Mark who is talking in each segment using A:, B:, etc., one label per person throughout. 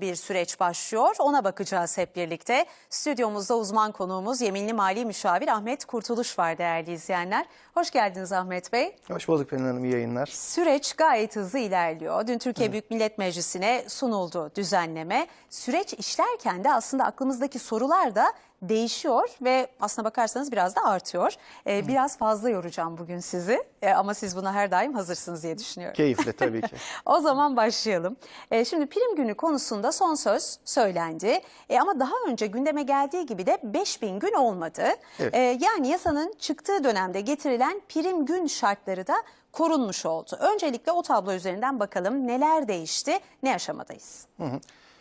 A: bir süreç başlıyor. Ona bakacağız hep birlikte. Stüdyomuzda uzman konuğumuz Yeminli Mali Müşavir Ahmet Kurtuluş var değerli izleyenler. Hoş geldiniz Ahmet Bey.
B: Hoş bulduk Pelin Hanım, iyi yayınlar.
A: Süreç gayet hızlı ilerliyor. Dün Türkiye Büyük Millet Meclisi'ne sunuldu düzenleme. Süreç işlerken de aslında aklımızdaki sorular da değişiyor ve aslına bakarsanız biraz da artıyor. Ee, biraz fazla yoracağım bugün sizi Ee, ama siz buna her daim hazırsınız diye düşünüyorum.
B: Keyifle tabii ki.
A: O zaman başlayalım. Ee, şimdi prim günü konusunda son söz söylendi. Ee, ama daha önce gündeme geldiği gibi de 5000 gün olmadı.
B: Evet.
A: Ee, yani yasanın çıktığı dönemde getirilen prim gün şartları da korunmuş oldu. Öncelikle o tablo üzerinden bakalım neler değişti, ne aşamadayız?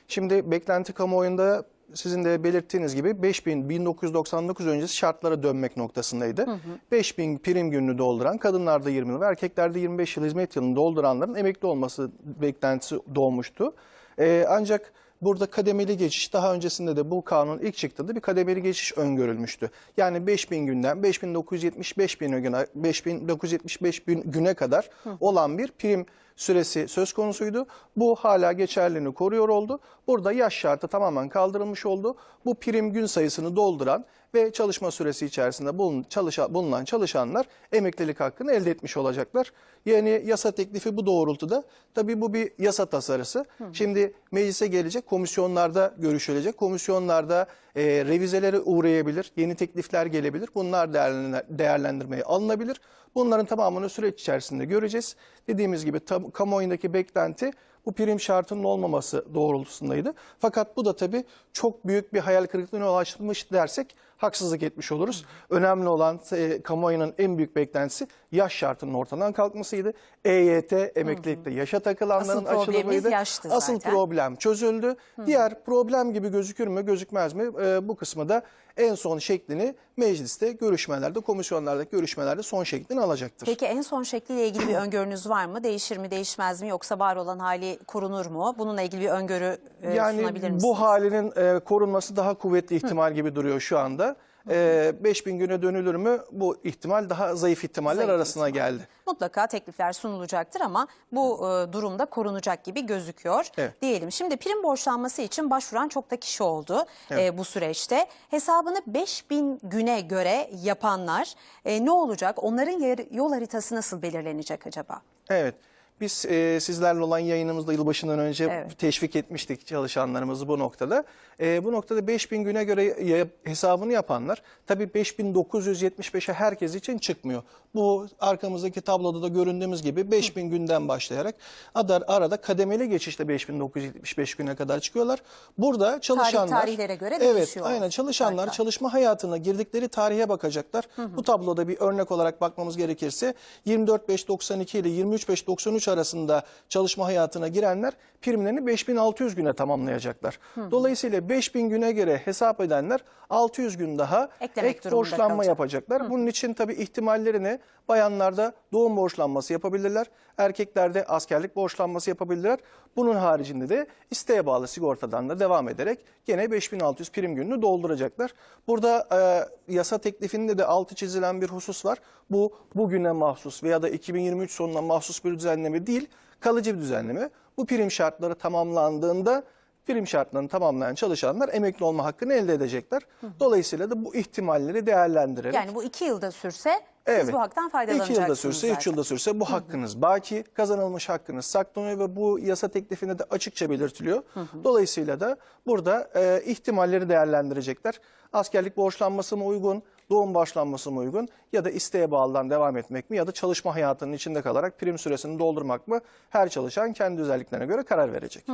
B: Şimdi beklenti kamuoyunda sizin de belirttiğiniz gibi 5000 1999 öncesi şartlara dönmek noktasındaydı. 5000 prim gününü dolduran kadınlarda 20 yıl ve erkeklerde 25 yıl hizmet yılını dolduranların emekli olması beklentisi doğmuştu. Ee, ancak burada kademeli geçiş daha öncesinde de bu kanun ilk çıktığında bir kademeli geçiş öngörülmüştü. Yani 5000 günden 5975 bin güne 5975 bin güne kadar olan bir prim süresi söz konusuydu. Bu hala geçerliliğini koruyor oldu. Burada yaş şartı tamamen kaldırılmış oldu. Bu prim gün sayısını dolduran ve çalışma süresi içerisinde bulun, çalışa, bulunan çalışanlar emeklilik hakkını elde etmiş olacaklar. Yani yasa teklifi bu doğrultuda. Tabii bu bir yasa tasarısı. Şimdi meclise gelecek, komisyonlarda görüşülecek. Komisyonlarda e, revizelere uğrayabilir, yeni teklifler gelebilir. Bunlar değerlendir- değerlendirmeye alınabilir. Bunların tamamını süreç içerisinde göreceğiz. Dediğimiz gibi tam, kamuoyundaki beklenti bu prim şartının olmaması doğrultusundaydı. Fakat bu da tabii çok büyük bir hayal kırıklığına yol açmış dersek haksızlık etmiş oluruz. Önemli olan e, kamuoyunun en büyük beklentisi yaş şartının ortadan kalkmasıydı. EYT emeklilikte yaşa takılanların
A: Asıl
B: açılımıydı.
A: yaştı
B: Asıl
A: zaten.
B: problem çözüldü. Diğer problem gibi gözükür mü gözükmez mi? E, bu kısmı da en son şeklini mecliste görüşmelerde, komisyonlardaki görüşmelerde son şeklini alacaktır.
A: Peki en son şekliyle ilgili bir öngörünüz var mı? Değişir mi, değişmez mi yoksa var olan hali korunur mu? Bununla ilgili bir öngörü e,
B: Yani
A: sunabilir misiniz?
B: bu halinin e, korunması daha kuvvetli ihtimal gibi duruyor şu anda. E, 5000 güne dönülür mü? Bu ihtimal daha zayıf ihtimaller
A: Zayıf
B: arasına
A: ihtimal.
B: geldi.
A: Mutlaka teklifler sunulacaktır ama bu e, durumda korunacak gibi gözüküyor
B: Evet.
A: diyelim. Şimdi prim borçlanması için başvuran çok da kişi oldu e, bu süreçte. Hesabını 5000 güne göre yapanlar e, ne olacak? Onların yer- yol haritası nasıl belirlenecek acaba?
B: Evet. Biz e, sizlerle olan yayınımızda yılbaşından önce
A: Evet.
B: teşvik etmiştik çalışanlarımızı bu noktada. E, bu noktada 5000 güne göre hesabını yapanlar tabii 5975'e herkes için çıkmıyor. Bu arkamızdaki tabloda da göründüğümüz gibi 5000 günden başlayarak adar, arada kademeli geçişte 5975 güne kadar çıkıyorlar. Burada çalışanlar
A: tarihlere göre
B: Evet,
A: değişiyor
B: aynen çalışanlar
A: şartlar.
B: çalışma hayatına girdikleri tarihe bakacaklar. Bu tabloda bir örnek olarak bakmamız gerekirse 24.592 ile 23.593 arasında çalışma hayatına girenler primlerini 5600 güne tamamlayacaklar. Dolayısıyla 5000 güne göre hesap edenler 600 gün daha
A: Eklemek
B: ek borçlanma
A: kalacak.
B: yapacaklar. Bunun için tabii ihtimallerini bayanlarda doğum borçlanması yapabilirler. Erkeklerde askerlik borçlanması yapabilirler. Bunun haricinde de isteğe bağlı sigortadan da devam ederek gene 5600 prim gününü dolduracaklar. Burada e, yasa teklifinde de altı çizilen bir husus var. Bu bugüne mahsus veya da 2023 sonuna mahsus bir düzenleme değil, kalıcı bir düzenleme. Bu prim şartları tamamlandığında prim şartlarını tamamlayan çalışanlar emekli olma hakkını elde edecekler. Dolayısıyla da bu ihtimalleri değerlendirerek
A: Yani bu iki yılda sürse siz
B: Evet.
A: bu haktan faydalanacaksınız
B: yılda sürse,
A: zaten.
B: üç yılda sürse bu hakkınız baki, kazanılmış hakkınız saklanıyor ve bu yasa teklifinde de açıkça belirtiliyor. Dolayısıyla da burada e, ihtimalleri değerlendirecekler. Askerlik borçlanması mı uygun, doğum borçlanması mı uygun ya da isteğe bağlıdan devam etmek mi ya da çalışma hayatının içinde kalarak prim süresini doldurmak mı? Her çalışan kendi özelliklerine göre karar verecek.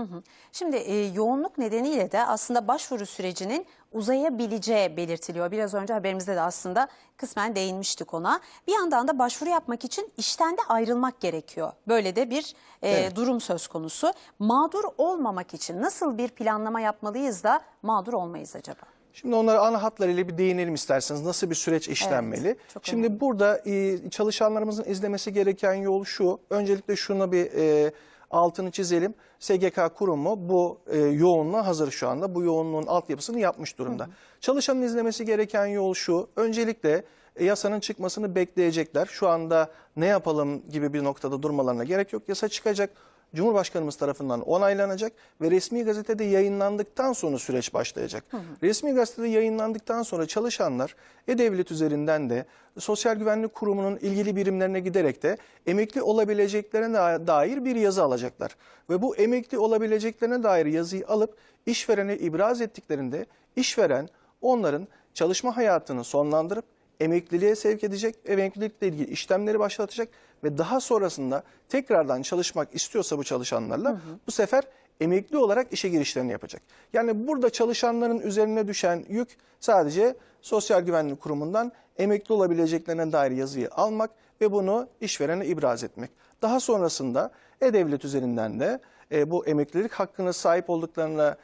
A: Şimdi e, yoğunluk nedeniyle de aslında başvuru sürecinin uzayabileceği belirtiliyor. Biraz önce haberimizde de aslında kısmen değinmiştik ona. Bir yandan da başvuru yapmak için işten de ayrılmak gerekiyor. Böyle de bir e,
B: Evet.
A: durum söz konusu. Mağdur olmamak için nasıl bir planlama yapmalıyız da mağdur olmayız acaba?
B: Şimdi onlara ana hatlarıyla bir değinelim isterseniz. Nasıl bir süreç işlenmeli?
A: çok
B: Şimdi burada e, çalışanlarımızın izlemesi gereken yol şu. Öncelikle şuna bir e, altını çizelim. SGK kurumu bu e, yoğunluğa hazır şu anda. Bu yoğunluğun altyapısını yapmış durumda. Çalışanın izlemesi gereken yol şu. Öncelikle e, yasanın çıkmasını bekleyecekler. Şu anda ne yapalım gibi bir noktada durmalarına gerek yok. Yasa çıkacak. Cumhurbaşkanımız tarafından onaylanacak ve resmi gazetede yayınlandıktan sonra süreç başlayacak. Resmi gazetede yayınlandıktan sonra çalışanlar E-Devlet üzerinden de Sosyal Güvenlik Kurumu'nun ilgili birimlerine giderek de emekli olabileceklerine da- dair bir yazı alacaklar. Ve bu emekli olabileceklerine dair yazıyı alıp işverene ibraz ettiklerinde işveren onların çalışma hayatını sonlandırıp emekliliğe sevk edecek, emeklilikle ilgili işlemleri başlatacak ve daha sonrasında tekrardan çalışmak istiyorsa bu çalışanlarla bu sefer emekli olarak işe girişlerini yapacak. Yani burada çalışanların üzerine düşen yük sadece Sosyal Güvenlik Kurumu'ndan emekli olabileceklerine dair yazıyı almak ve bunu işverene ibraz etmek. Daha sonrasında E-Devlet üzerinden de e, bu emeklilik hakkına sahip olduklarına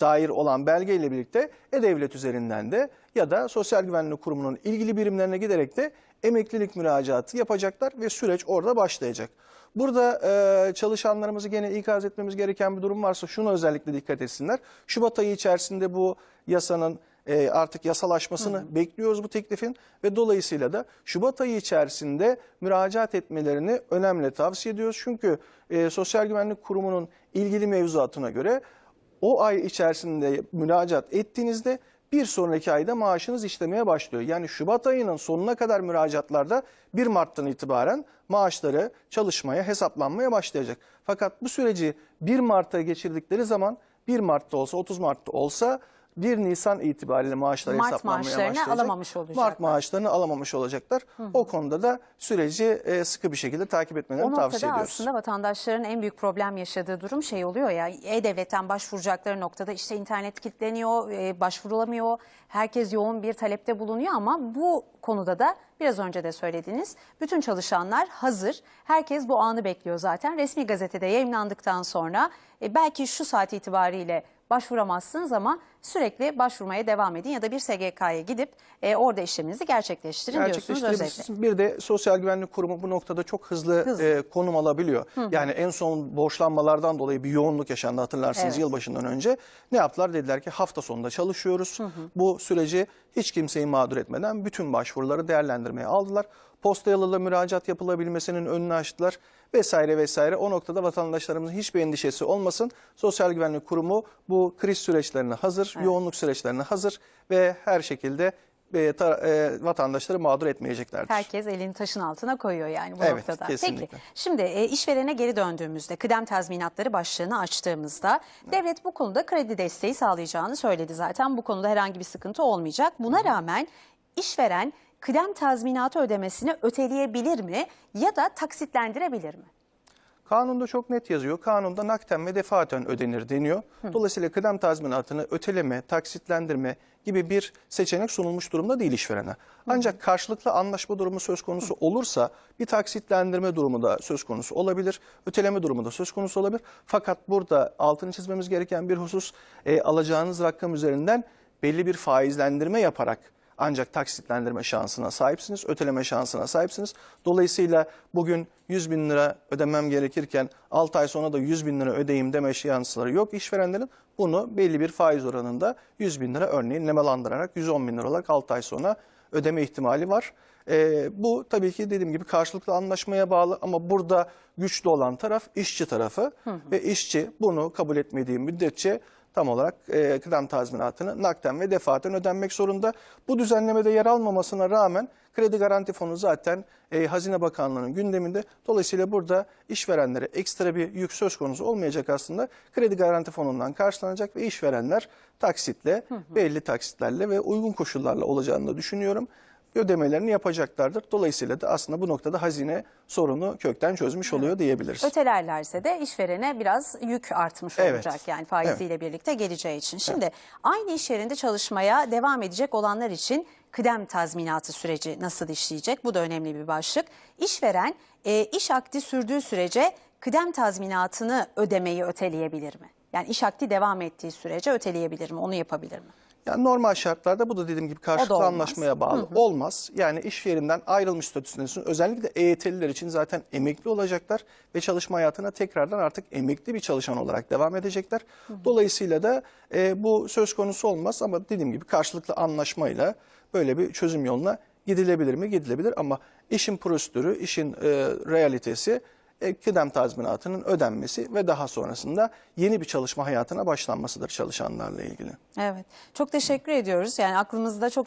B: dair olan belgeyle birlikte E-Devlet üzerinden de ya da Sosyal Güvenlik Kurumu'nun ilgili birimlerine giderek de emeklilik müracaatı yapacaklar ve süreç orada başlayacak. Burada e, çalışanlarımızı gene ikaz etmemiz gereken bir durum varsa şunu özellikle dikkat etsinler. Şubat ayı içerisinde bu yasanın e, artık yasalaşmasını bekliyoruz bu teklifin ve dolayısıyla da Şubat ayı içerisinde müracaat etmelerini önemli tavsiye ediyoruz. Çünkü e, Sosyal Güvenlik Kurumu'nun ilgili mevzuatına göre o ay içerisinde müracaat ettiğinizde bir sonraki ayda maaşınız işlemeye başlıyor. Yani Şubat ayının sonuna kadar müracaatlarda 1 Mart'tan itibaren maaşları çalışmaya, hesaplanmaya başlayacak. Fakat bu süreci 1 Mart'a geçirdikleri zaman 1 Mart'ta olsa 30 Mart'ta olsa 1 Nisan itibariyle maaşları
A: Mart
B: hesaplanmaya
A: maaşlarını
B: başlayacak.
A: alamamış olacaklar.
B: Mart maaşlarını alamamış olacaklar. O konuda da süreci e, sıkı bir şekilde takip etmelerini
A: O
B: tavsiye
A: noktada
B: ediyoruz.
A: aslında vatandaşların en büyük problem yaşadığı durum şey oluyor ya E-Devlet'ten başvuracakları noktada işte internet kilitleniyor, e, başvurulamıyor. Herkes yoğun bir talepte bulunuyor ama bu konuda da biraz önce de söylediğiniz bütün çalışanlar hazır. Herkes bu anı bekliyor zaten. Resmi gazetede yayınlandıktan sonra e, belki şu saat itibariyle başvuramazsınız ama sürekli başvurmaya devam edin ya da bir SGK'ya gidip e, orada işleminizi gerçekleştirin diyorsunuz.
B: Gerçekleştirebilirsiniz. Bir de Sosyal Güvenlik Kurumu bu noktada çok hızlı,
A: Hızlı.
B: e, konum alabiliyor. Yani en son borçlanmalardan dolayı bir yoğunluk yaşandı hatırlarsınız
A: Evet.
B: yılbaşından önce. Ne yaptılar? Dediler ki hafta sonunda çalışıyoruz. Bu süreci hiç kimseyi mağdur etmeden bütün başvuruları değerlendirmeye aldılar. Posta yoluyla müracaat yapılabilmesinin önünü açtılar vesaire vesaire. O noktada vatandaşlarımızın hiçbir endişesi olmasın. Sosyal Güvenlik Kurumu bu kriz süreçlerine hazır, yoğunluk süreçlerine hazır ve her şekilde e, ta- e, vatandaşları mağdur etmeyeceklerdir.
A: Herkes elini taşın altına koyuyor yani bu
B: Evet,
A: noktada.
B: kesinlikle.
A: Peki şimdi e, işverene geri döndüğümüzde kıdem tazminatları başlığını açtığımızda devlet bu konuda kredi desteği sağlayacağını söyledi zaten. Bu konuda herhangi bir sıkıntı olmayacak. Buna rağmen işveren kıdem tazminatı ödemesini öteleyebilir mi ya da taksitlendirebilir mi?
B: Kanunda çok net yazıyor. Kanunda nakden ve defaten ödenir deniyor. Dolayısıyla kıdem tazminatını öteleme, taksitlendirme gibi bir seçenek sunulmuş durumda değil işverene. Ancak karşılıklı anlaşma durumu söz konusu olursa bir taksitlendirme durumu da söz konusu olabilir. Öteleme durumu da söz konusu olabilir. Fakat burada altını çizmemiz gereken bir husus e, alacağınız rakam üzerinden belli bir faizlendirme yaparak ancak taksitlendirme şansına sahipsiniz, öteleme şansına sahipsiniz. Dolayısıyla bugün 100 bin lira ödemem gerekirken 6 ay sonra da 100 bin lira ödeyeyim deme şansları yok işverenlerin. Bunu belli bir faiz oranında 100 bin lira örneğin nemalandırarak 110 bin lira olarak 6 ay sonra ödeme ihtimali var. Ee, bu tabii ki dediğim gibi karşılıklı anlaşmaya bağlı ama burada güçlü olan taraf işçi tarafı ve işçi bunu kabul etmediği müddetçe tam olarak e, kıdem tazminatını nakden ve defaten ödenmek zorunda. Bu düzenlemede yer almamasına rağmen kredi garanti fonu zaten e, Hazine Bakanlığı'nın gündeminde. Dolayısıyla burada işverenlere ekstra bir yük söz konusu olmayacak aslında. Kredi garanti fonundan karşılanacak ve işverenler taksitle, belli taksitlerle ve uygun koşullarla olacağını da düşünüyorum ödemelerini yapacaklardır. Dolayısıyla da aslında bu noktada hazine sorunu kökten çözmüş oluyor diyebiliriz.
A: Ötelerlerse de işverene biraz yük artmış
B: Evet.
A: olacak yani faiziyle birlikte geleceği için. Şimdi aynı iş yerinde çalışmaya devam edecek olanlar için kıdem tazminatı süreci nasıl işleyecek? Bu da önemli bir başlık. İşveren e, iş akdi sürdüğü sürece kıdem tazminatını ödemeyi öteleyebilir mi? Yani iş akdi devam ettiği sürece öteleyebilir mi? Onu yapabilir mi?
B: Yani normal şartlarda bu da dediğim gibi karşılıklı anlaşmaya bağlı olmaz. Yani iş yerinden ayrılmış statüsündesin. Özellikle EYT'liler için zaten emekli olacaklar ve çalışma hayatına tekrardan artık emekli bir çalışan olarak devam edecekler. Dolayısıyla da e, bu söz konusu olmaz ama dediğim gibi karşılıklı anlaşmayla böyle bir çözüm yoluna gidilebilir mi? Gidilebilir ama işin prosedürü, işin e, realitesi e, kıdem tazminatının ödenmesi ve daha sonrasında yeni bir çalışma hayatına başlanmasıdır çalışanlarla ilgili.
A: Evet. Çok teşekkür ediyoruz. Yani aklımızda çok